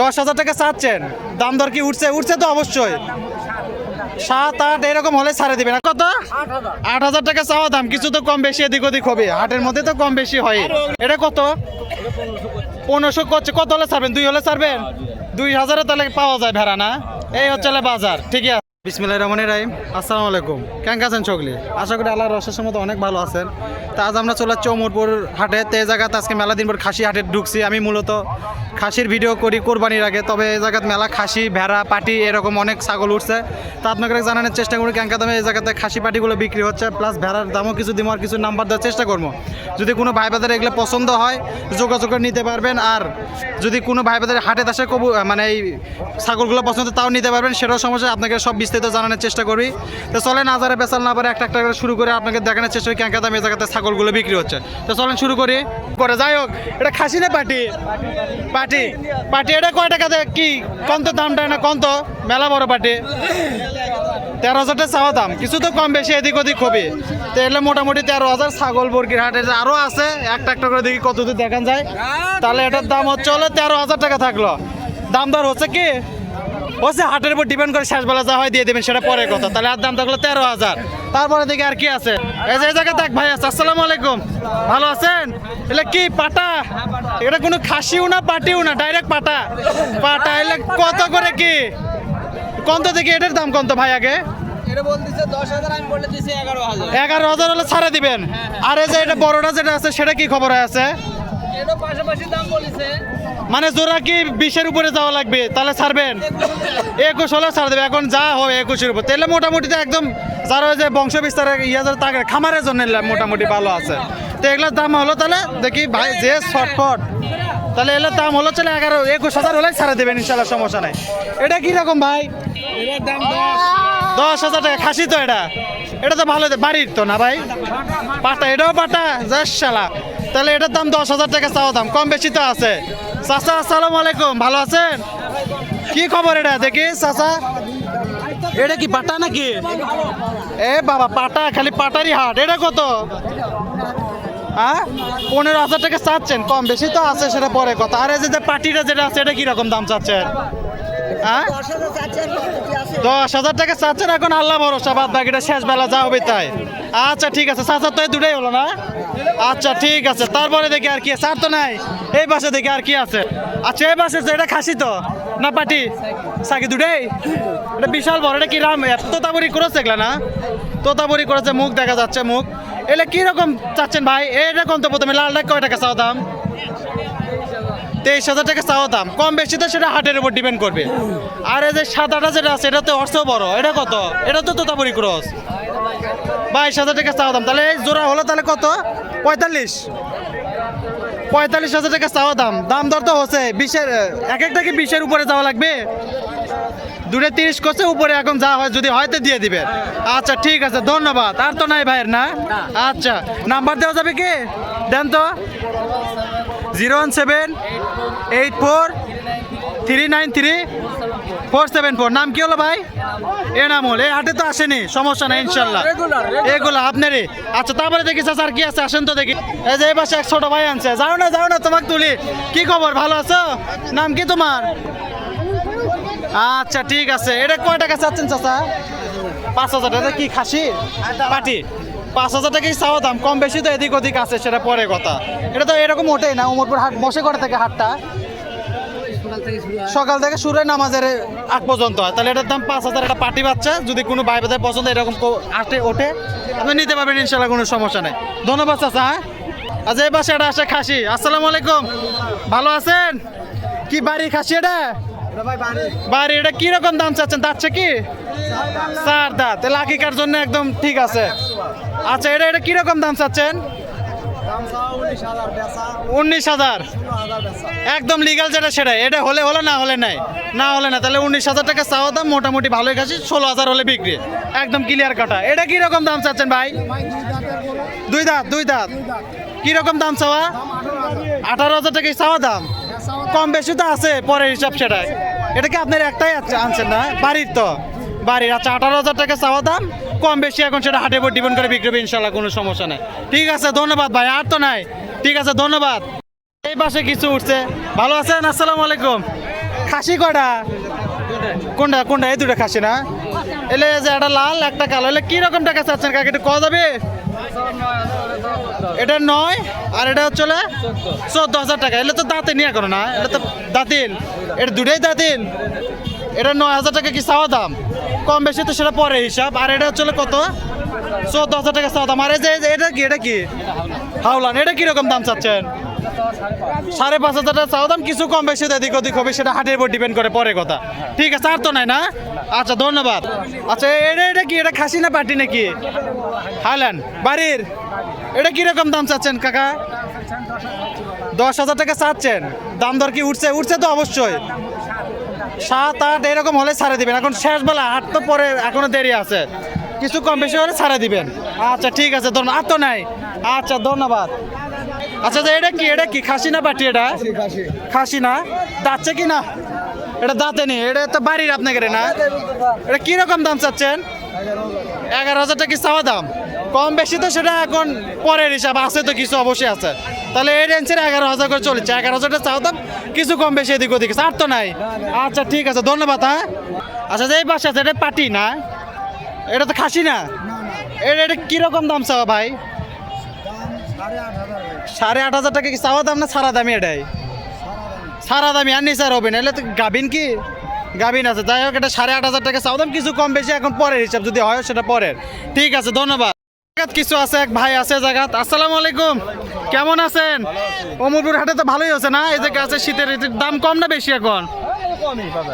দশ হাজার টাকা চাচ্ছেন। দাম দর কি উঠছে? উঠছে তো অবশ্যই। সাত, আট, এরকম হলে ছাড়ে দিবেন। কত? আট হাজার টাকা চাওয়া দাম। কিছু তো কম বেশি, এদিক ওদিক হবে। হাটের মধ্যে তো কম বেশি হয়। এটা কত? পনেরোশো করছে। কত হলে ছাড়বেন? দুই হলে ছাড়বেন? দুই হাজারে তাহলে পাওয়া যায় ভেড়া, না? এই হচ্ছে বাজার। ঠিকই আছে। বিসমিল্লাহ রহমান রাহিম। আসসালামু আলাইকুম। কেমন আছেন সকলে? আশা করি আল্লাহর রসের মতো অনেক ভালো আছেন। তা আজ আমরা চলে যাচ্ছি অমরপুর হাটে। তে জায়গাতে আজকে মেলা দিন পর খাসি হাটে ঢুকছি আমি মূলত। খাসির ভিডিও করি কোরবানির আগে। তবে এই জায়গাতে মেলা, খাসি, ভেড়া, পাটি এরকম অনেক ছাগল উঠছে। তা আপনাকে জানানোর চেষ্টা করি কেনকা দামে এই জায়গাতে খাসি পাটিগুলো বিক্রি হচ্ছে। প্লাস ভেড়ার দামও কিছু দিব আর কিছু নাম্বার দেওয়ার চেষ্টা করব। যদি কোনো ভাই বাজারে এগুলো পছন্দ হয়, যোগাযোগ করে নিতে পারবেন। আর যদি কোনো ভাই বাজারে হাটে আসে কবু মানে এই ছাগলগুলো পছন্দ তাও নিতে পারবেন। সেটাও সমস্যা, আপনাকে সব বিস্তারিত জানানোর চেষ্টা করি। তো চলেন আজারে বেচাল না পারে একটা একটা করে শুরু করে আপনাকে দেখানোর চেষ্টা করি কেনকা দামে জায়গাতে ছাগলগুলো বিক্রি হচ্ছে। তো চলেন শুরু করি। করে যাই হোক, এটা খাসি না পাটি? পাটি। পাটি, এটা কয় টাকা কি? কত দামটা না কত মেলা বড় পাটি। তেরো হাজারটা চাওয়া দাম। কিছু তো কম বেশি, এদিক ওদিক হবে তো এলে মোটামুটি তেরো হাজার ছাগল বর্গির হাটে আরও আছে। একটা একটা করে দেখি কত দূর দেখান যায়। তাহলে এটার দাম হচ্ছে হলো তেরো হাজার টাকা থাকল। দাম দর হচ্ছে কি? হচ্ছে হাটের উপর ডিপেন্ড করে শেষবেলা যা হয় দিয়ে দেবেন সেটা পরে কথা। তাহলে আর দাম থাকল তেরো হাজার। তারপরে দেখি আর কি আছে। এই যে এই জায়গায় থাক ভাই আছে আসসালামু আলাইকুম। ভালো আছেন? এটা কি পাটা? এটা কোনো খাসিও না পাটিও না ডাইরেক্ট পাটা। পাটা এলে কত করে কি? কত দেখি এটার দাম কত ভাই আগে? বলে এগারো হাজার। হলে ছাড়ে দিবেন। আর এই যে এটা বড়টা যেটা আছে সেটা কি খবর আছে? পাশাপাশি দাম বলেছে। মানে জোড়া কি বিশের উপরে যাওয়া লাগবে? তাহলে ছাড়বেন। একুশ হলে ছাড় দেবে। এখন যা হবে একুশের উপর। তাহলে মোটামুটি তো একদম যারা যে বংশ বিস্তারে ইয়ে যারা তাকে খামারের জন্য মোটামুটি ভালো আছে। তো এগুলোর দাম হলো তাহলে দেখি ভাই যে শর্টফট তাহলে এগুলোর দাম হলো চলে এগারো একুশ হাজার হলে ছাড়ে দেবেন ইনশাল্লাহ সমস্যা নাই। এটা কি রকম ভাই? দশ হাজার টাকা খাসি তো এটা। এটা তো ভালো বাড়ির তো না ভাই? পাটা এটাও পাটা যাস শালা। তাহলে এটার দাম দশ হাজার টাকা চাওয়া দাম কম বেশি তো আছে। চাচা আসসালামু আলাইকুম ভালো আছেন? কি খবর এটা? দেখি চাচা। এটা কি পাটা নাকি? এ বাবা পাটা খালি পাটারই হাট। এটা কত? হ্যাঁ? পনেরো হাজার টাকা চাচ্ছেন কম বেশি তো আছে সেটা পরে কথা। আর এই যে পাটিটা যেটা আছে এটা কীরকম দাম চাচ্ছেন? দশ হাজার টাকা চাচ্ছেন এখন, আল্লাহ ভরসা, বাদ বাকিটা শেষ বেলা যা হবে তাই আচ্ছা ঠিক আছে চাচার তো দুটাই হলো না? আচ্ছা ঠিক আছে, তারপরে দেখি আর কি? আর তো নাই। এই পাশে দেখি আর কি আছে। আচ্ছা এই পাশে এটা খাসি তো? না, পাটি? সাকি দুটাই? এটা বিশাল বড়, এটা কি রাম? তোতাবুরি করেছে এগুলা, না? তোতাবুরি করেছে, মুখ দেখা যাচ্ছে মুখ। এটা কীরকম চাচ্ছেন ভাই? এরকম তো প্রথমে লালটা কয় টাকা চাও দাম? তেইশ হাজার টাকা চাওয়া দাম। কম বেশি তো সেটা হাটের উপর ডিপেন্ড করবে। আর এই যে সাদাটা যেটা আছে এটা তো অর্থ বড়। এটা কত? এটা তো তোতাপুরি ক্রস। বাইশ হাজার টাকা চাওয়া দাম। তাহলে জোড়া হলো তাহলে কত? পঁয়তাল্লিশ। পঁয়তাল্লিশ হাজার টাকা চাওয়া দাম। দাম দর তো হচ্ছে বিশের এক একটা কি বিশের উপরে যাওয়া লাগবে? দূরে তিরিশ করছে উপরে এখন যা হয় যদি হয় তো দিয়ে দিবে। আচ্ছা ঠিক আছে ধন্যবাদ। আর তো নাই ভাইয়ের না। আচ্ছা নাম্বার দেওয়া যাবে কি? দেন তো। Zero one seven eight four three nine three four seven four. নাম কি হলো ভাই? এ নাম হল এই হাটে তো আসেনি সমস্যা নাই ইনশাল্লাহ এগুলো আপনারই। আচ্ছা তারপরে দেখি স্যার কি আছে? আসেন তো দেখি। এই যে এই পাশে এক ছোট ভাই আনছে। যাও না যাও না তোমাকে তুলি। কি খবর ভালো আছো? নাম কি তোমার? আচ্ছা ঠিক আছে। এটা কয় টাকা চাচ্ছেন চাচা? পাঁচ হাজার। টাকা কি খাসি? পাটি? পাঁচ হাজার টাকাই চাওয়া দাম, কম বেশি তো এদিক ওদিক আছে, সেটা পরে কথা। এটা তো এরকম ওঠেই না, উমরপুর হাট, বসে করে থেকে হাটটা। সকাল থেকে হয় নামাজের আগ পর্যন্ত হয়। তাহলে এটার দাম পাঁচ হাজার একটা পাটি বাচ্চা, যদি কোনো ভাই বাজার পছন্দ এরকম আটে ওঠে, আপনি নিতে পারবেন ইনশাল্লাহ কোনো সমস্যা নেই। ধন্যবাদ, চাচা হ্যাঁ? আচ্ছা এই পাশে এটা আসে খাসি। আসসালামু আলাইকুম। ভালো আছেন? কি বাড়ি খাসি এটা? বাড়ি, এটা কি রকম দাম চাচ্ছেন? দাচ্ছে কি? চার দাঁত। তাহলে আকিকার জন্য একদম ঠিক আছে। আচ্ছা এটা এটা কি রকম দাম চাচ্ছেন উনিশ হাজার একদম লিগাল যেটা সেটাই। এটা হলে হলে না হলে নাই? না হলে না তাহলে উনিশ হাজার টাকা চাওয়া দাম মোটামুটি ভালোই খাসি ষোলো হাজার হলে বিক্রি। একদম ক্লিয়ার কাটা এটা কি রকম দাম চাচ্ছেন ভাই? দুই দাঁত দুই দাঁত। কি রকম দাম চাওয়া? আঠারো হাজার টাকা চাওয়া দাম। কম বেশি তো আছে পরের হিসাব সেটাই। এটা কি আপনার একটাই আনছেন না? বাড়ির তো। বাড়ির। আচ্ছা আঠারো হাজার টাকা চাওয়া দাম কম বেশি এখন সেটা হাটে উপর ডিপেন্ড করে বিক্রি হবে, ইনশাল্লাহ, কোনো সমস্যা নেই। ঠিক আছে, ধন্যবাদ ভাই, আর তো নাই। ঠিক আছে, ধন্যবাদ। এই পাশে কিছু উঠছে। ভালো আছেন? আসসালামু আলাইকুম। খাসি কটা কোনটা কোনটা? এই দুটো খাসি না? এলে যে একটা লাল, একটা কালো। এলে কি রকম টাকা চাচ্ছেন কাকে, একটু কওয়া যাবে? এটা নয়, আর এটা হচ্ছে চোদ্দ হাজার টাকা। এলে তো দাঁতে নিয়ে করো না এটা তো দাঁতিন। এটা দুটাই দাঁতিন। এটা নয় হাজার টাকা কি চাওয়া দাম? কম বেশি তো সেটা পরে হিসাব। আর এটা হচ্ছে কত? চোদ্দ হাজার টাকা চাওয়া দাম। আর এই যে এটা কি এটা কি? হাওলান, এটা কীরকম দাম চাচ্ছেন? সাড়ে পাঁচ হাজার টাকা চাওয়া দাম, কিছু কম বেশি এদিক ওদিক হবে, সেটা হাটের উপর ডিপেন্ড করে, পরে কথা। ঠিক আছে, আর তো নাই না? আচ্ছা ধন্যবাদ। আচ্ছা এটা এটা কি, এটা খাসি না পাটি নাকি? হাইল্যান্ড বাড়ির। এটা কীরকম দাম চাচ্ছেন, কাকা? দশ হাজার টাকা চাচ্ছেন। দাম দর কি উঠছে? উঠছে তো অবশ্যই। সাত আট এরকম হলে ছাড়ে দিবেন। এখন শেষ বেলা হাট তো পরে এখনও দেরি আছে। কিছু কম বেশি হলে ছাড়ে দিবেন। আচ্ছা ঠিক আছে ধন্যবাদ। আর তো নাই। আচ্ছা ধন্যবাদ। আচ্ছা তো এটা কি? এটা কি? খাসি না পাটি এটা? খাসি না? দাঁতছে কি না? এটা দাঁতে নেই। এটা তো বাড়ির আপনাকে না? এটা কীরকম দাম চাচ্ছেন? এগারো হাজার টাকা কি চাওয়া দাম? কম বেশি তো সেটা এখন পরের হিসাব আছে তো কিছু অবশ্যই আছে। তাহলে এই রেঞ্জের এগারো হাজার করে চলেছে। এগারো হাজার টাকা চাওয়া দাম কিছু কম বেশি এদিক ওদিকে আর তো নাই। আচ্ছা ঠিক আছে, ধন্যবাদ হ্যাঁ। আচ্ছা যে এই পাশে আছে, এটা পাটি না? এটা তো খাসি না? এটা এটা কীরকম দাম চাওয়া ভাই? সাড়ে আট হাজার টাকা কি চাওয়া দাম না সারা দামি এটাই? সারা দামি, আর নিচার হবে না। এলে তো গাবিন কি? গাবিন আছে। যাই হোক, এটা সাড়ে আট হাজার টাকা চাওয়া দাম। কিছু কম বেশি এখন পরের হিসাব যদি হয়, সেটা পরের। ঠিক আছে, ধন্যবাদ। কিছু আছে এক ভাই আছে জায়গাত। আসসালামু আলাইকুম। কেমন আছেন? অমরপুর হাটে তো ভালোই আছে না? এই যে আছে শীতের দাম কম না বেশি এখন?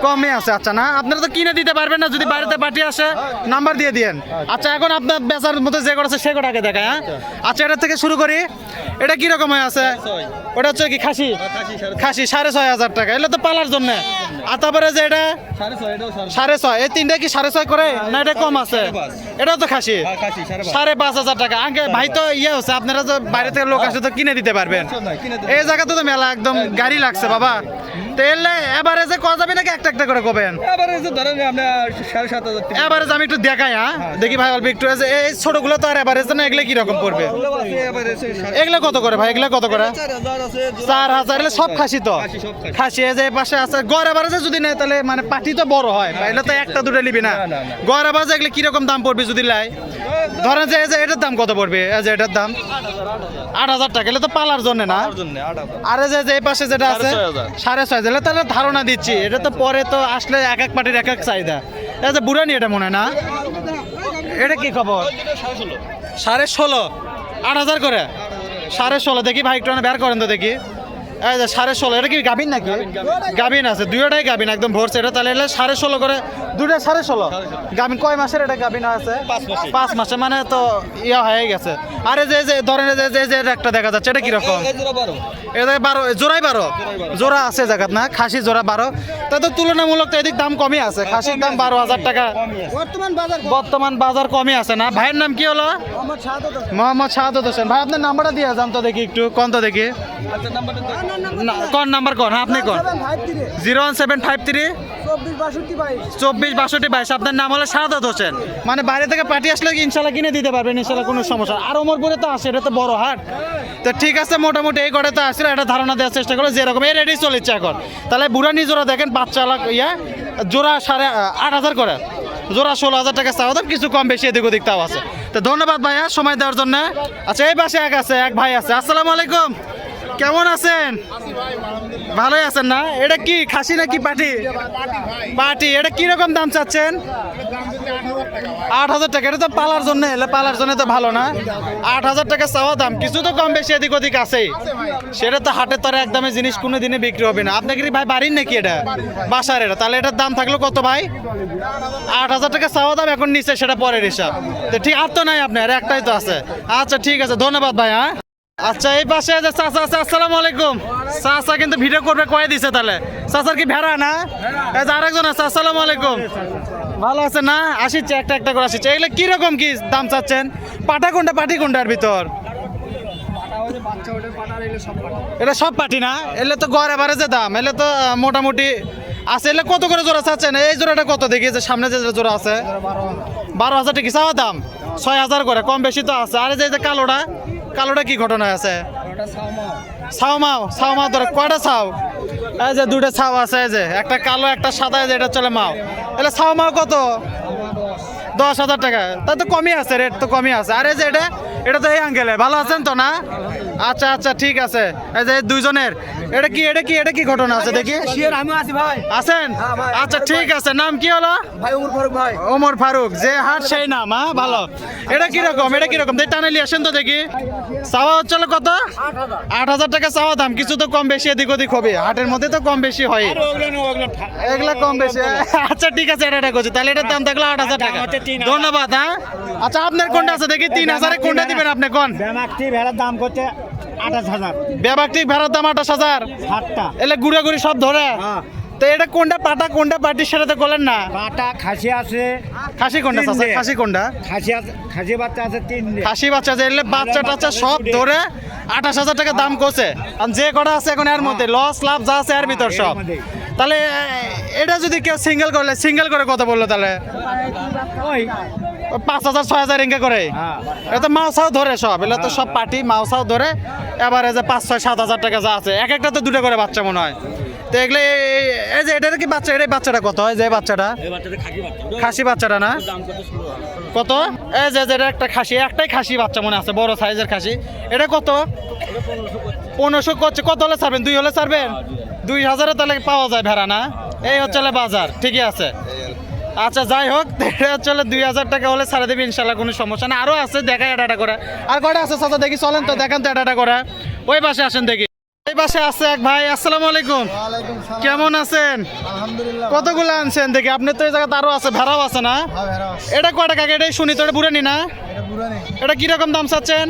কমই আছে আচ্ছা না? আপনারা তো কিনে দিতে পারবেন না যদি বাড়িতে পার্টি আসে নাম্বার দিয়ে দিয়েন। আচ্ছা এখন আপনার বেচার মতো যে করেছে সে কটাকে দেখায় হ্যাঁ? আচ্ছা এটা থেকে শুরু করি। এটা কি রকম হয়ে আছে ওটা হচ্ছে কি খাসি? খাসি সাড়ে ছয় হাজার টাকা। এগুলো তো পালার জন্য। আর তারপরে যে এটা? সাড়ে ছয় এই তিনটা কি সাড়ে ছয় করে? না এটা কম আছে? এটাও তো খাসি? সাড়ে পাঁচ। হাজার টাকা। আগে ভাই তো ইয়ে হচ্ছে আপনারা তো বাইরে থেকে লোক আসে তো কিনে দিতে পারবেন। এই জায়গাতে তো মেলা একদম গাড়ি লাগছে বাবা। তো এলে এবারে যে কয়া যাবে নাকি একটা একটা করে কবেন? এবারে আমি একটু দেখাই হ্যাঁ? দেখি ভাই অল্প একটু এই যে এই ছোটগুলো তো আর এবারেজ না এগুলো কি রকম পড়বে? এগুলো কত করে ভাই? এগুলো কত করে? চার হাজার এগুলো সব খাসি তো? খাসি এই যে পাশে আছে। গড় এবারে যদি নেয় তাহলে মানে পাটি তো বড় হয়। এগুলো তো একটা দুটো নিবি না। গড় এবারে এগুলো কীরকম দাম পড়বে যদি লাই? ধরেন যে যে এটার দাম কত পড়বে? এই যে এটার দাম? আট হাজার টাকা। এগুলো তো পালার জন্য না? আর এই যে যে এই পাশে যেটা আছে সাড়ে ছয় হাজার। তাহলে ধারণা দিচ্ছি। এটা তো পরে তো আসলে এক এক পার্টির এক এক চাহিদা। এই যে বুড়ানি এটা মনে না? এটা কি খবর? সাড়ে ষোলো। আট হাজার করে? সাড়ে ষোলো। দেখি ভাই একটু বের করেন তো দেখি। সাড়ে ষোলো এটা কি গাবিন নাকি? গাবিন আছে দুইটাই গাবিন একদম ভরছে। এটা তাহলে এলে সাড়ে ষোলো করে দুইটা সাড়ে ষোলো। গাবিন কয় মাসের এটা গাবিন আছে? পাঁচ মাসে মানে তো ইয়া হয়ে গেছে। আরে যে যে ধরেন যে যে যে একটা দেখা যাচ্ছে এটা কীরকম? এটা বারো। জোড়াই বারো? জোড়া আছে জায়গাত না? খাসি জোড়া বারো। তা তো তুলনামূলক তো এদিক দাম কমই আছে। খাসির দাম বারো হাজার টাকা। বর্তমান বাজার বর্তমান বাজার কমই আছে না? ভাইয়ের নাম কি হলো? মোহাম্মদ শাহাদত হোসেন। ভাই আপনার নাম্বারটা দিয়ে যান তো দেখি একটু কোন তো দেখি। না, কোন নাম্বার কোন? হ্যাঁ আপনি কোন? Zero one seven five three. চব্বিশ বাষট্টি বাইশ। আপনার নাম হলো শাহাদত হোসেন। মানে বাইরে থেকে পার্টি আসলে ইনশাল্লাহ কিনে দিতে পারবেন, ইনশাল্লাহ কোনো সমস্যা আর ওমরপুরে তো আসে এটা তো বড় হাট। তো ঠিক আছে, মোটামুটি এই গড়ে তো আসলে একটা ধারণা দেওয়ার চেষ্টা করল যেরকম এই রেডি চলেছে এখন। তাহলে বুড়ানি জোড়া দেখেন, বাচ্চা ইয়া, জোড়া সাড়ে আট হাজার করে। জোড়া ষোলো হাজার টাকা চাওয়া দাম, কিছু কম বেশি এদিক ওদিক তাও আছে। তো ধন্যবাদ ভাইয়া সময় দেওয়ার জন্য। আচ্ছা এই পাশে এক আছে, এক ভাই আছে। আসসালামু আলাইকুম। কেমন আছেন? ভালোই আছেন না? এটা কি, খাসি নাকি পাটি? পাটি। এটা কি রকম দাম চাচ্ছেন? আট হাজার টাকা। এটা তো পালার জন্য, এলে পালার জন্য তো ভালো না। আট হাজার টাকা চাওয়া দাম। কিছু তো কম বেশি এদিক ওদিক আছেই। সেটা তো হাটের তরে একদমই জিনিস কোনো দিনে বিক্রি হবে না। আপনাকে ভাই বাড়ির নাকি এটা? বাসার এটা। তাহলে এটার দাম থাকল কত ভাই? আট হাজার টাকা চাওয়া দাম, এখন নিচে সেটা পরের হিসাব। তো ঠিক, আর তো নাই আপনার, একটাই তো আছে। আচ্ছা ঠিক আছে। ধন্যবাদ ভাই হ্যাঁ? আচ্ছা এই পাশে যে চাচা আছে আসসালামু আলাইকুম। চাচা কিন্তু ভিডিও করবে কয়ে দিছে তাহলে। চাচার কি ভেড়া না? এই যে আরেকজন আছে আসসালামু আলাইকুম। ভালো আছে না? আসিচ্ছে একটা একটা করে আসিচ্ছে। এগুলো কীরকম কি দাম চাচ্ছেন? পাটা কোনটা পাটি কোনটার ভিতর? এটা সব পাটি না? এলে তো গড় এবারে যে দাম। এলে তো মোটামুটি আছে। এলে কত করে জোড়া চাচ্ছেন? এই জোড়াটা কত দেখি যে সামনে যে জোড়া আছে। বারো হাজার। টাকা চাওয়া দাম? ছয় হাজার করে কম বেশি তো আছে। আর যে কালোটা কালোটা কি ঘটনা আছে? সাওমাও। ছাও মাও ধরে কয়টা ছাও এই যে দুটো ছাও আছে এই যে একটা কালো একটা সাদা এই যে এটা চলে মাও। এটা সাওমাও কত? দশ হাজার টাকা। তা তো কমই আছে রেট তো কমই আছে। আরে যে এটা এটা তো এই আঙ্কেলে ভালো আছেন তো না? আচ্ছা আচ্ছা ঠিক আছে। এই যে দুইজনের এটা কি এটা কি এটা কি ঘটনা আছে? দেখি। শিয়ার আমি আছি ভাই। আছেন? হ্যাঁ, আচ্ছা ঠিক আছে। নাম কি হলো? ভাই উমর ফারুক ভাই। ওমর ফারুক। যে হাট সেই নাম হ্যাঁ ভালো। এটা কীরকম এটা কীরকম? দেখি টানালি আসেন তো দেখি। চাওয়া হচ্ছিল কত? আট হাজার টাকা চাওয়া দাম। কিছু তো কম বেশি এদিক ওদিক হবে। হাটের মধ্যে তো কম বেশি হয়। এগুলা কম বেশি। আচ্ছা ঠিক আছে এটা এটা করছি তাহলে এটার দাম থাকল আট হাজার টাকা। ধন্যবাদ হ্যাঁ। আচ্ছা আপনার কোনটা আছে? দেখি তিন হাজারে কোনটা দিবেন আপনি? কোন? দাম করছে আঠাশ হাজার। ব্যাপারটি ভেড়ার দাম আঠাশ হাজার? ষাটটা এলে ঘুরে সব ধরে। হ্যাঁ। তো এটা কোনটা পাটা কোনটা পাটির সেটা তো করলেন না। পাটা খাসি আছে খাসি কোনটা? তিনটে। খাসি কোনটা? খাসি আছে খাসি বাচ্চা আছে তিন খাসি বাচ্চা যে এলে বাচ্চা টাচ্চা সব ধরে আঠাশ হাজার টাকা দাম করছে। আর যে কটা আছে এখন এর মধ্যে লস লাভ যা আছে এর ভিতর সব। তাহলে এটা যদি কেউ সিঙ্গেল করলে সিঙ্গেল করে কত বলল তাহলে? ওই পাঁচ হাজার ছয় হাজার ইনকে করে। হ্যাঁ। এটা মাউসাও ধরে সব এগুলো তো সব পার্টি মাউসাও ধরে। এবারে যে পাঁচ ছয় সাত হাজার টাকা যা আছে এক একটা তো দুটো করে বাচ্চা মনে হয়। তো এগুলো এই- যে এটার কি বাচ্চা এটা বাচ্চাটা কত? হয় যে বাচ্চাটা। খাসি বাচ্চাটা না? কত এই যে যেটা একটা খাসি একটাই খাসি বাচ্চা মনে আছে বড় সাইজের খাসি। এটা কত? পনেরোশো করছে। কত হলে ছাড়বেন? দুই হলে ছাড়বেন? দুই হাজারে তাহলে পাওয়া যায় ভেড়া না? এই হচ্ছে বাজার ঠিকই আছে। আচ্ছা যাই হোক এটা হচ্ছে দুই হাজার টাকা হলে ছাড়ে দেবে ইনশাল্লাহ কোনো সমস্যা না। আরও আছে দেখাই এটা করে। আর কটা আছে চাচা দেখি চলেন তো দেখেন তো এটা করে। ওই পাশে আসেন দেখি। এই পাশে আছে এক ভাই আসসালামু আলাইকুম। কেমন আছেন? কতগুলো আনছেন দেখি? আপনি তো এই জায়গাতে আরও আছে ভেড়াও আছে না? হ্যাঁ এটা কয় টাকা? এটাই শুনি তো এটা বুড়ানি না? এটা কীরকম দাম চাচ্ছেন?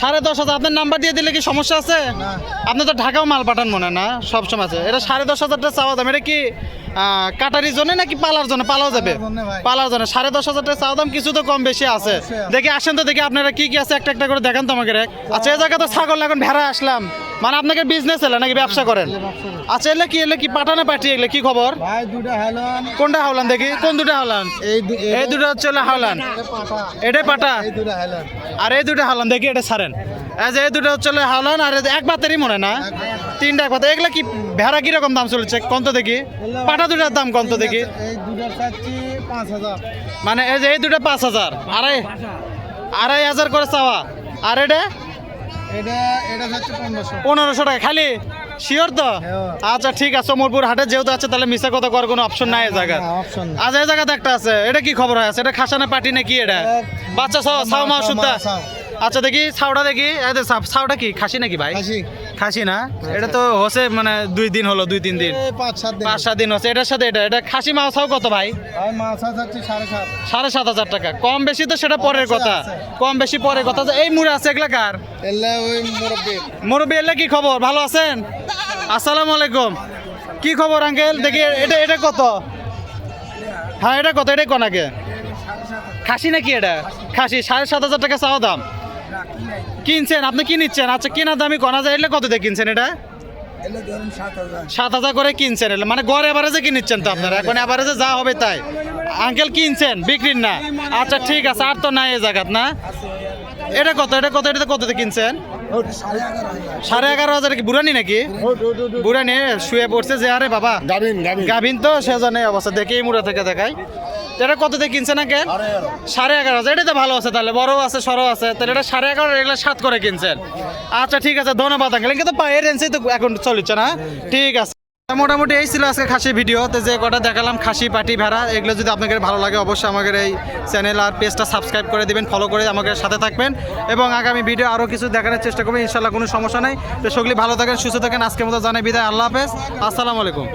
সাড়ে দশ। হাজার। আপনার নাম্বার দিয়ে দিলে কি সমস্যা আছে? আপনি তো ঢাকাও মাল পাঠান মনে হয় না সব সময় আছে। এটা সাড়ে দশ হাজারটা চাওয়া দাম। এটা কি কাটারির জন্য নাকি পালার জন্য? পালাও যাবে? পালার জন্যে। সাড়ে দশ হাজার টাকা চাওয়া দাম কিছু তো কম বেশি আছে। দেখি আসেন তো দেখি আপনারা কি কি আছে একটা একটা করে দেখান তো আমাকে। আচ্ছা এই জায়গা তো ছাগল এখন ভেড়া আসলাম। মানে আপনাকে বিজনেস এলে নাকি ব্যবসা করেন? আচ্ছা এলে কি এলে কি পাঠানো পাঠিয়ে এলে কি খবর? কোনটা হাওলান দেখি? কোন দুটা হাওলান এই দুটো হচ্ছে হাওলান এটা পাটা এটাই হেলন। আর এই দুটো হালান দেখি এটা ছাড়েন। যে এই দুটো হচ্ছে হলো হালান আর এক বাতেরই মনে না? তিনটা এক বাতে এগুলা কি ভেড়া কীরকম দাম চলছে? কন্ত দেখি। পাটা দুটার দাম কন্ত দেখি। মানে এই যে এই দুটো পাঁচ হাজার। আড়াই আড়াই হাজার করে চাওয়া। আর এটা? পনেরোশো। টাকা। খালি? শিওর তো। আচ্ছা ঠিক আছে। মোরপুর হাটে যেহেতু আছে তাহলে মিশা কথা করার কোনো অপশন নাই এই অপশন আজ এই জায়গাতে একটা আছে। এটা কি খবর আছে? এটা খাসানা পাটি না কি এটা বাচ্চা ছাও মা সুদ্ধা। আচ্ছা দেখি ছাউটা দেখি। ছাউটা কি? খাসি নাকি ভাই? খাসি। না? এটা তো হচ্ছে মানে দুই দিন হলো দুই তিন দিন। পাঁচ সাত দিন। পাঁচ সাত দিন হচ্ছে। এটার সাথে এটা এটা খাসি মাছাও কত ভাই? সাড়ে সাত। হাজার টাকা। কম বেশি তো সেটা পরের কথা। কম বেশি পরের কথা। এই মুড়ে আছে এগুলা কার? মুরব্বী। এলে কি খবর? ভালো আছেন? আসসালামু আলাইকুম। কি খবর আঙ্কেল? দেখি এটা এটা কত? হ্যাঁ এটা কত? এটা কোন আগে? খাসি নাকি এটা? খাসি সাড়ে সাত হাজার টাকা চাওয়া দাম। কিনছেন? আপনি কি নিচ্ছেন? আচ্ছা কেনার দামি কনা যায় এলে কত দিয়ে কিনছেন এটা? সাত হাজার। করে কিনছেন এলে। মানে গড় এভারেজে কি নিচ্ছেন তো আপনারা। এখন এভারেজে যা হবে তাই। আঙ্কেল কিনছেন? বিক্রির না? আচ্ছা ঠিক আছে আর তো নাই এ জায়গাত না? এটা কত? এটা কত? এটা কততে কিনছেন? সাড়ে এগারো হাজার। কি? বুড়ানি নাকি? বুড়ানি শুয়ে পড়ছে যে আরে বাবা। গাবিন গাবিন গাভিন তো সেজন্য অবস্থা। দেখে এই মুড়া থেকে দেখাই। তো এটা কত কততে কিনছেন আঙ্কেল সাড়ে এগারো। হাজার। এটা তো ভালো আছে তাহলে। বড় আছে সরো আছে। তাহলে এটা সাড়ে এগারো এগুলো সাত করে কিনছেন। আচ্ছা ঠিক আছে। ধন্যবাদ আঙ্কেল কিন্তু পায়ের রেঞ্জেই তো এখন চলছে না? ঠিক আছে। মোটামুটি এই ছিল আজকে খাসি ভিডিও তো যে কটা দেখালাম খাসি পাটি ভেড়া এগুলো যদি আপনাদের ভালো লাগে অবশ্যই আমাদের এই চ্যানেল আর পেজটা সাবস্ক্রাইব করে দিবেন ফলো করে আমাদের সাথে থাকবেন। এবং আগামী ভিডিও আরও কিছু দেখানোর চেষ্টা করবেন ইনশাল্লাহ কোনো সমস্যা নেই। তো সেগুলি ভালো থাকেন সুস্থ থাকেন। আজকের মতো জানাই বিদায়। আল্লাহ হাফেজ। আসসালামু আলাইকুম।